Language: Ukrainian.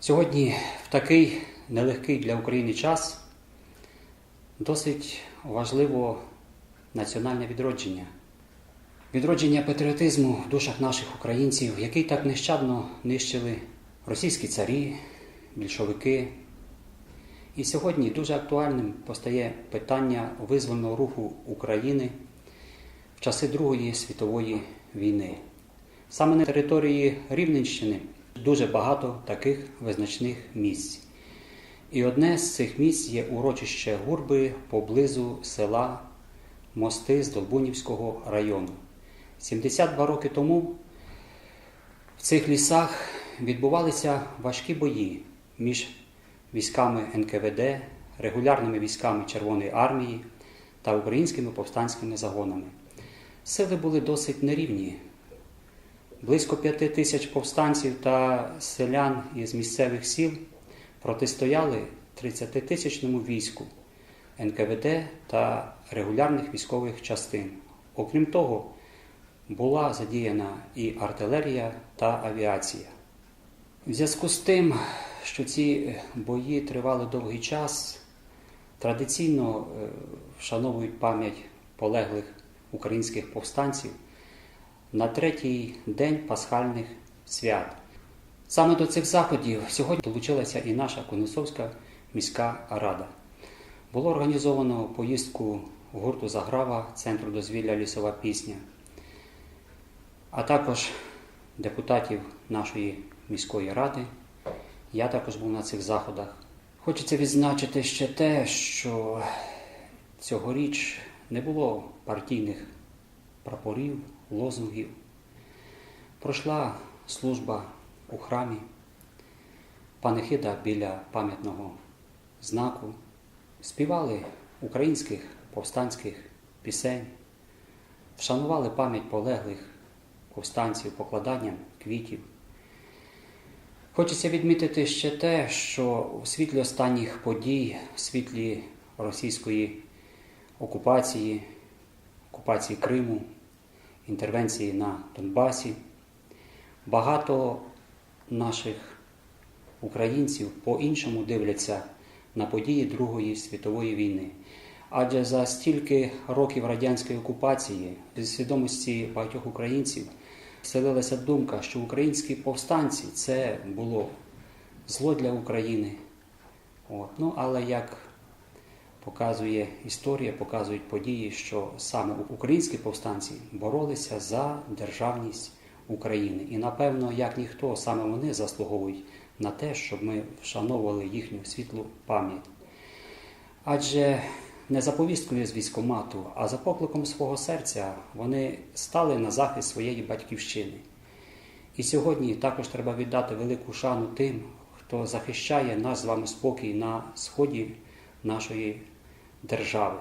Сьогодні в такий нелегкий для України час досить важливо національне відродження. Відродження патріотизму в душах наших українців, який так нещадно нищили російські царі, більшовики. І сьогодні дуже актуальним постає питання визвольного руху України в часи Другої світової війни. Саме на території Рівненщини дуже багато таких визначних місць. І одне з цих місць є урочище Гурби поблизу села Мости з Долбунівського району. 72 роки тому в цих лісах відбувалися важкі бої між військами НКВД, регулярними військами Червоної армії та українськими повстанськими загонами. Сили були досить нерівні. Близько п'яти тисяч повстанців та селян із місцевих сіл протистояли 30-тисячному війську НКВД та регулярних військових частин. Окрім того, була задіяна і артилерія та авіація. В зв'язку з тим, що ці бої тривали довгий час, традиційно е, вшановують пам'ять полеглих українських повстанців на третій день пасхальних свят. Саме до цих заходів сьогодні долучилася і наша Конусовська міська рада. Було організовано поїздку гурту Заграва Центру дозвілля Лісова пісня, а також депутатів нашої міської ради. Я також був на цих заходах. Хочеться відзначити ще те, що цьогоріч не було партійних прапорів, лозунгів. Пройшла служба у храмі, панихида біля пам'ятного знаку, співали українських повстанських пісень, вшанували пам'ять полеглих повстанців покладанням квітів. Хочеться відмітити ще те, що у світлі останніх подій, в світлі російської окупації, окупації Криму, інтервенції на Донбасі, багато наших українців по-іншому дивляться на події Другої світової війни. Адже за стільки років радянської окупації зі свідомості багатьох українців вселилася думка, що українські повстанці це було зло для України. От. Ну, але як показує історія, показують події, що саме українські повстанці боролися за державність України. І напевно, як ніхто, саме вони заслуговують на те, щоб ми вшановували їхню світлу пам'ять. Адже не за повісткою з військомату, а за покликом свого серця вони стали на захист своєї батьківщини. І сьогодні також треба віддати велику шану тим, хто захищає наш з вами спокій на сході нашої держави.